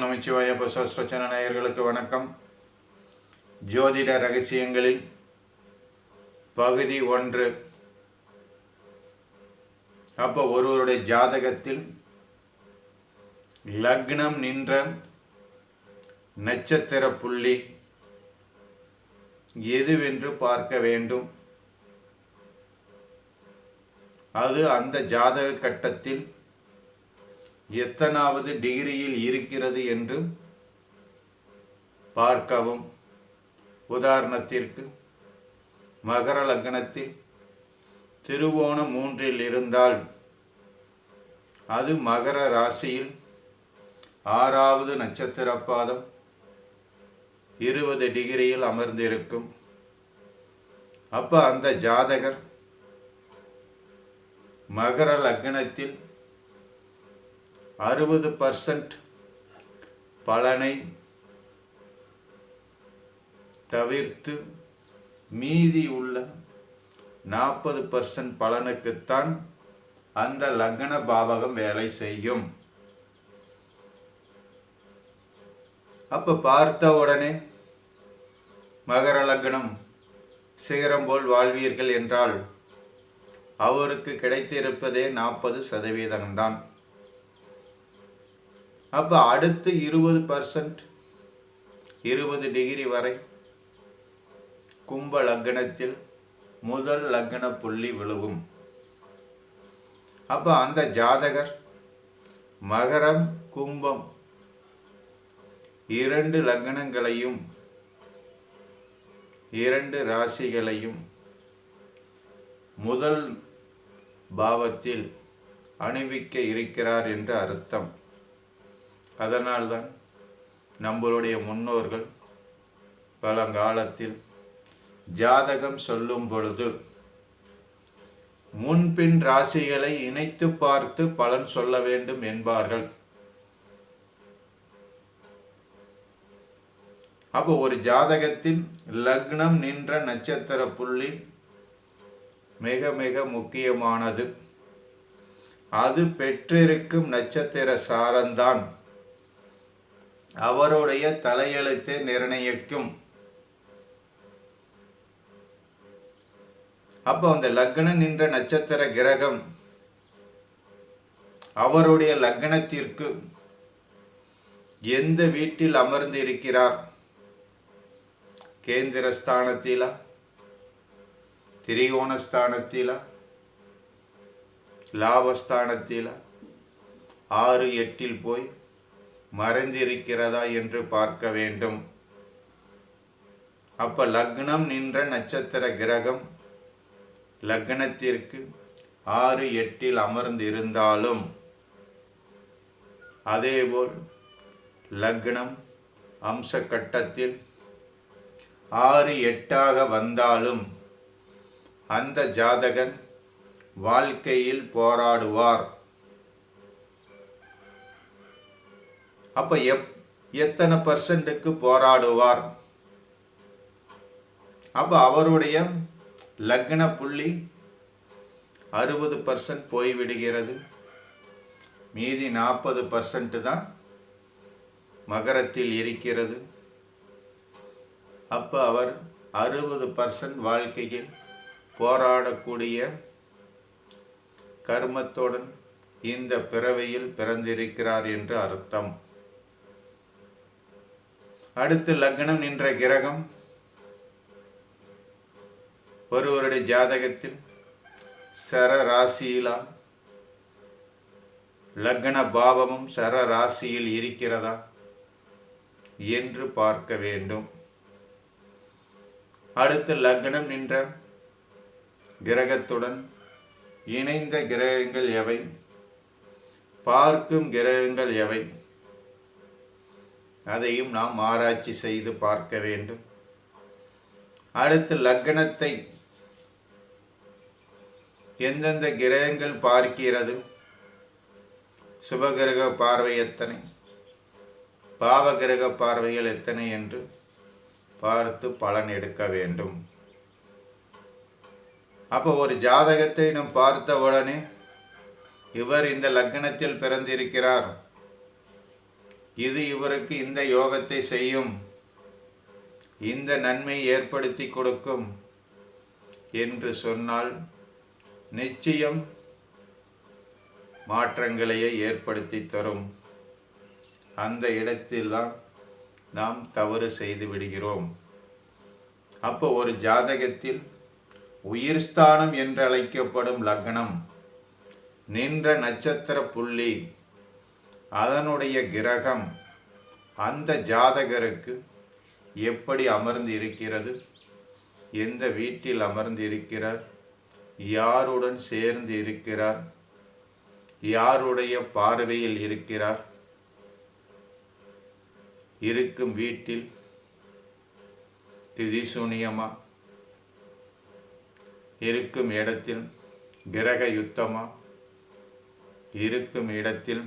நமச்சிவாய பசுவஸ்வச்சன நேயர்களுக்கு வணக்கம். ஜோதிட ரகசியங்களில் பகுதி ஒன்று. அப்போ ஒருவருடைய ஜாதகத்தில் லக்னம் நின்ற நட்சத்திர புள்ளி எதுவென்று பார்க்க வேண்டும்? அது அந்த ஜாதக கட்டத்தில் எத்தனாவது டிகிரியில் இருக்கிறது என்று பார்க்கவும். உதாரணத்திற்கு மகர லக்னத்தில் திருவோணம் மூன்றில் இருந்தால் அது மகர ராசியில் ஆறாவது நட்சத்திர பாதம் இருபது டிகிரியில் அமர்ந்திருக்கும். அப்போ அந்த ஜாதகர் மகர லக்னத்தில் அறுபது பர்சன்ட் பலனை தவிர்த்து மீதி உள்ள நாற்பது பர்சன்ட் பலனுக்குத்தான் அந்த லக்ன பாவகம் வேலை செய்யும். அப்ப பார்த்த உடனே மகர லக்னம் சிகரம் போல் வாழ்வீர்கள் என்றால் அவருக்கு கிடைத்திருப்பதே நாற்பது சதவீதம்தான். அப்போ அடுத்து இருபது பர்சன்ட் இருபது டிகிரி வரை கும்ப லக்னத்தில் முதல் லக்ன புள்ளி விழுவும் அப்போ அந்த ஜாதகர் மகரம் கும்பம் இரண்டு லக்னங்களையும் இரண்டு ராசிகளையும் முதல் பாவத்தில் அணிவிக்க இருக்கிறார் என்று அர்த்தம். அதனால்தான் நம்மளுடைய முன்னோர்கள் பழங்காலத்தில் ஜாதகம் சொல்லும் பொழுது முன்பின் ராசிகளை இணைத்து பார்த்து பலன் சொல்ல வேண்டும் என்பார்கள். அப்போ ஒரு ஜாதகத்தின் லக்னம் நின்ற நட்சத்திர புள்ளி மிக மிக முக்கியமானது. அது பெற்றிருக்கும் நட்சத்திர சாரந்தான் அவருடைய தலையெழுத்தை நிர்ணயிக்கும். அப்போ அந்த லக்னம் நின்ற நட்சத்திர கிரகம் அவருடைய லக்னத்திற்கு எந்த வீட்டில் அமர்ந்து இருக்கிறார் கேந்திரஸ்தானத்திலா? திரிகோணஸ்தானத்திலா? லாபஸ்தானத்திலா? ஆறு எட்டில் போய் மறைந்திருக்கிறதா என்று பார்க்க வேண்டும். அப்ப லக்னம் நின்ற நட்சத்திர கிரகம் லக்னத்திற்கு ஆறு எட்டில் அமர்ந்திருந்தாலும் அதேபோல் லக்னம் அம்ச கட்டத்தில் ஆறு எட்டாக வந்தாலும் அந்த ஜாதகன் வாழ்க்கையில் போராடுவார். அப்ப எப் எத்தனை பர்சன்ட்டுக்கு போராடுவார்? அப்ப அவருடைய லக்ன புள்ளி அறுபது பர்சன்ட் போய்விடுகிறது. மீதி நாற்பது பர்சன்ட் தான் மகரத்தில் இருக்கிறது. அப்போ அவர் அறுபது பர்சன்ட் வாழ்க்கையில் போராடக்கூடிய கர்மத்துடன் இந்த பிறவியில் பிறந்திருக்கிறார் என்று அர்த்தம். அடுத்து லக்னம் நின்ற கிரகம். ஒருவருடைய ஜாதகத்தில் சர ராசியிலா லக்ன பாவமும் சர ராசியில் இருக்கிறதா? என்று பார்க்க வேண்டும். அடுத்து லக்னம் நின்ற கிரகத்துடன் இணைந்த கிரகங்கள் எவை? பார்க்கும் கிரகங்கள் எவை? அதையும் நாம் ஆராய்ச்சி செய்து பார்க்க வேண்டும். அடுத்து லக்னத்தை எந்தெந்த கிரகங்கள் பார்க்கிறது? சுபகிரக பார்வை எத்தனை? பாவகிரக பார்வைகள் எத்தனை என்று பார்த்து பலன் எடுக்க வேண்டும். அப்போ ஒரு ஜாதகத்தை நாம் பார்த்த உடனே இவர் இந்த லக்னத்தில் பிறந்திருக்கிறார். இது இவருக்கு இந்த யோகத்தை செய்யும். இந்த நன்மை ஏற்படுத்தி கொடுக்கும் என்று சொன்னால் நிச்சயம் மாற்றங்களையே ஏற்படுத்தி தரும். அந்த இடத்தில்தான் நாம் தவறு செய்து விடுகிறோம். அப்போ ஒரு ஜாதகத்தில் உயிர் ஸ்தானம் என்று அழைக்கப்படும் லக்னம் நின்ற நட்சத்திர புள்ளி அதனுடைய கிரகம் அந்த ஜாதகருக்கு எப்படி அமர்ந்து இருக்கிறது எந்த வீட்டில் அமர்ந்து இருக்கிறார் யாருடன் சேர்ந்து இருக்கிறார்? யாருடைய பார்வையில் இருக்கிறார்? இருக்கும் வீட்டில் திதிசூனியமா? இருக்கும் இடத்தில் கிரக யுத்தமா இருக்கும் இடத்தில்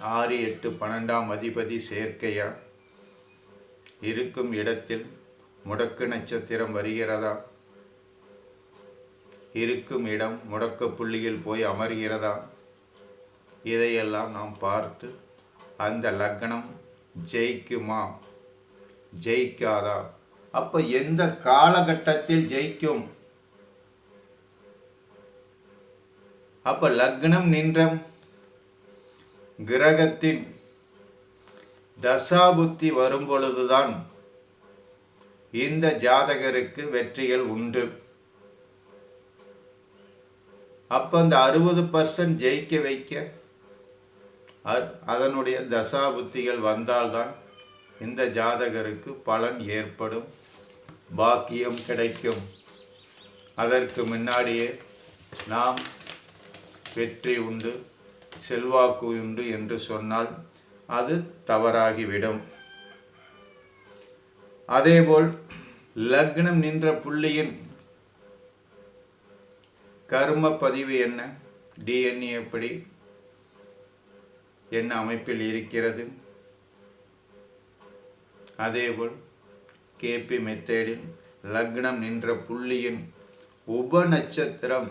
ஆறு எட்டு பன்னெண்டாம் அதிபதி சேர்க்கையா? இருக்கும் இடத்தில் முடக்கு நட்சத்திரம் வருகிறதா? இருக்கும் இடம் முடக்க புள்ளியில் போய் அமர்கிறதா? இதையெல்லாம் நாம் பார்த்து அந்த லக்னம் ஜெயிக்குமா? ஜெயிக்காதா? அப்போ எந்த காலகட்டத்தில் ஜெயிக்கும்? அப்போ லக்னம் நின்ற கிரகத்தின் தசாபுத்தி வரும் பொழுதுதான் இந்த ஜாதகருக்கு வெற்றிகள் உண்டு. அப்ப அந்த அறுபது பர்சன்ட் ஜெயிக்க வைக்க அதனுடைய தசாபுத்திகள் வந்தால்தான் இந்த ஜாதகருக்கு பலன் ஏற்படும் பாக்கியம் கிடைக்கும். அதற்கு முன்னாடியே நாம் வெற்றி உண்டு. செல்வாக்கு உண்டு என்று சொன்னால் அது தவறாகிவிடும். அதேபோல் லக்னம் நின்ற புள்ளியின் கர்ம பதிவு என்ன? டிஎன்ஏ எப்படி? என்ன அமைப்பில் இருக்கிறது? அதேபோல் கேபி மெத்தேடில் லக்னம் நின்ற புள்ளியின் உப நட்சத்திரம்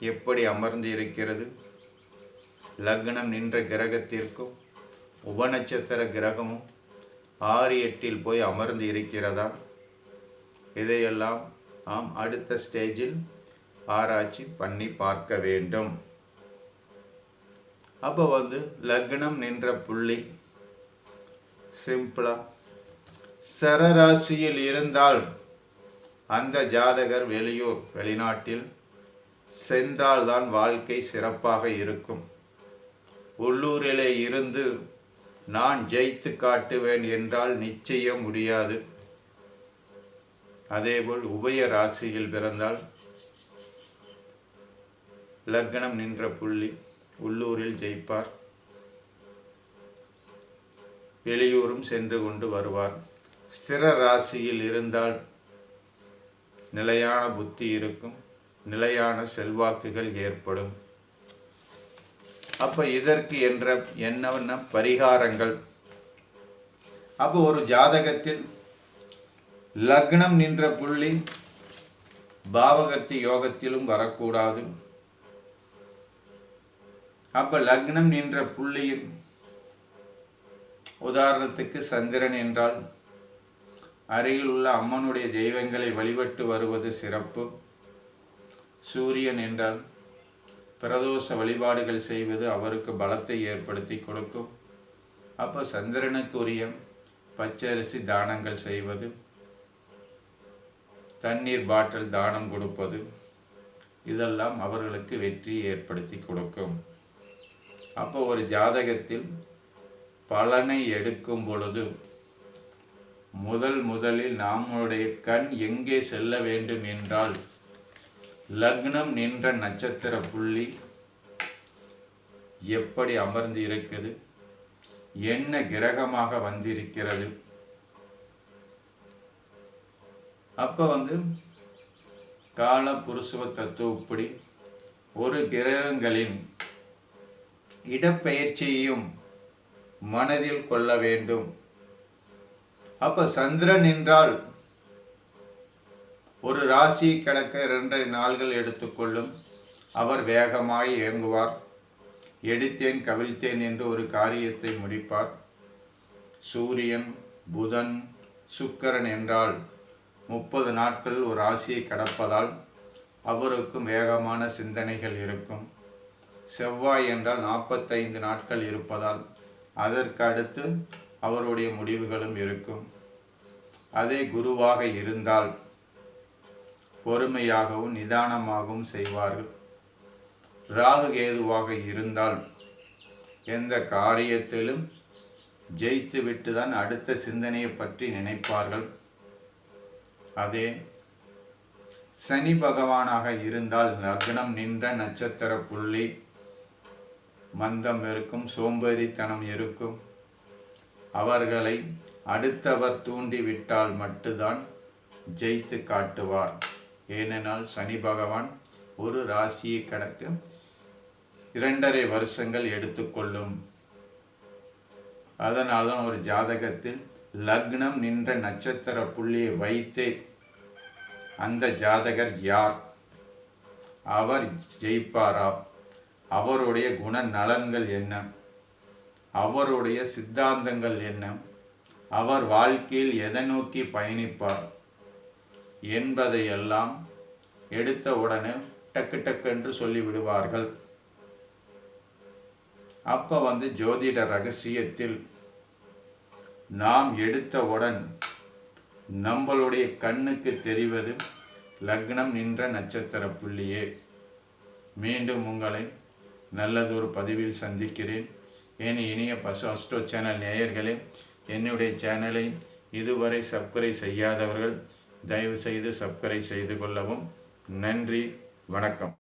எப்படி அமர்ந்து இருக்கிறது லக்னம் நின்ற கிரகத்திற்கும் உபநட்சத்திர கிரகமும் ஆறு எட்டில் போய் அமர்ந்து இருக்கிறதா இதையெல்லாம் நாம் அடுத்த ஸ்டேஜில் ஆராய்ச்சி பண்ணி பார்க்க வேண்டும். அப்போ வந்து லக்னம் நின்ற புள்ளி சிம்பிளா சரராசியில் இருந்தால் அந்த ஜாதகர் வெளியூர் வெளிநாட்டில் சென்றால்தான் வாழ்க்கை சிறப்பாக இருக்கும். உள்ளூரிலே இருந்து நான் ஜெயித்து காட்டுவேன் என்றால் நிச்சயம் முடியாது. அதேபோல் உபய ராசியில் பிறந்தால் லக்னம் நின்ற புள்ளி உள்ளூரில் ஜெயிப்பார். வெளியூரும் சென்று கொண்டு வருவார். ஸ்திர ராசியில் இருந்தால் நிலையான புத்தி இருக்கும். நிலையான செல்வாக்குகள் ஏற்படும். அப்போ இதற்கு என்ற என்னென்ன பரிகாரங்கள்? அப்போ ஒரு ஜாதகத்தில் லக்னம் நின்ற புள்ளி பாவகர்த்தி யோகத்திலும் வரக்கூடாது. அப்போ லக்னம் நின்ற புள்ளியும் உதாரணத்துக்கு சந்திரன் என்றால் அருகில் உள்ள அம்மனுடைய தெய்வங்களை வழிபட்டு வருவது சிறப்பு. சூரியன் என்றால் பிரதோஷ வழிபாடுகள் செய்வது அவருக்கு பலத்தை ஏற்படுத்தி கொடுக்கும். அப்போ சந்திரனுக்குரிய பச்சரிசி தானங்கள் செய்வது தண்ணீர் பாட்டில் தானம் கொடுப்பது இதெல்லாம் அவர்களுக்கு வெற்றி ஏற்படுத்தி கொடுக்கும். அப்போ ஒரு ஜாதகத்தில் பலனை எடுக்கும் பொழுது முதல் முதலில் நம்முடைய கண் எங்கே செல்ல வேண்டும் என்றால் லக்னம் நின்ற நட்சத்திர புள்ளி எப்படி அமர்ந்து இருக்குது என்ன கிரகமாக வந்திருக்கிறது? அப்போ வந்து கால புருஷவ தத்துவப்படி ஒரு கிரகங்களின் இடப்பெயர்ச்சியையும் மனதில் கொள்ள வேண்டும். அப்ப சந்திரன் என்றால் ஒரு ராசி கிடக்க இரண்டரை நாள்கள் எடுத்துக்கொள்ளும். அவர் வேகமாய் இயங்குவார். எடுத்தேன் கவிழ்த்தேன் என்று ஒரு காரியத்தை முடிப்பார். சூரியன் புதன் சுக்கரன் என்றால் முப்பது நாட்கள் ஒரு ராசியை கடப்பதால் அவருக்கும் வேகமான சிந்தனைகள் இருக்கும். செவ்வாய் என்றால் நாற்பத்தைந்து நாட்கள் இருப்பதால் அதற்கு அடுத்து அவருடைய முடிவுகளும் இருக்கும். அதே குருவாக இருந்தால் பொறுமையாகவும் நிதானமாகவும் செய்வார்கள். ராகு கேதுவாக இருந்தால் எந்த காரியத்திலும் ஜெயித்துவிட்டு தான் அடுத்த சிந்தனையை பற்றி நினைப்பார்கள். அதே சனி பகவானாக இருந்தால் லக்னம் நின்ற நட்சத்திர புள்ளி மந்தம் இருக்கும் சோம்பேறித்தனம் இருக்கும். அவர்களை அடுத்தவர் தூண்டிவிட்டால் மட்டும்தான் ஜெயித்து காட்டுவார். ஏனென்றால் சனி பகவான் ஒரு ராசியை கடக்க இரண்டரை வருஷங்கள் எடுத்துக்கொள்ளும். அதனால்தான் ஒரு ஜாதகத்தில் லக்னம் நின்ற நட்சத்திர புள்ளியை வைத்தே அந்த ஜாதகர் யார்? அவர் ஜெயிப்பாரா? அவருடைய குண நலன்கள் என்ன? அவருடைய சித்தாந்தங்கள் என்ன? அவர் வாழ்க்கையில் எதை நோக்கி பயணிப்பார்? என்பதையெல்லாம் எடுத்த உடனே டக்கு டக்கு என்று சொல்லிவிடுவார்கள். அப்போ வந்து ஜோதிட ரகசியத்தில் நாம் எடுத்தவுடன் நம்மளுடைய கண்ணுக்கு தெரிவது லக்னம் நின்ற நட்சத்திர புள்ளியே. மீண்டும் உங்களை நல்லதொரு பதிவில் சந்திக்கிறேன். என் இனிய பசு அஸ்டோ சேனல் நேயர்களே என்னுடைய சேனலை இதுவரை சப்ஸ்கிரைப் செய்யாதவர்கள் தயவுசெய்து சப்ஸ்கிரைப் செய்து கொள்ளவும். நன்றி வணக்கம்.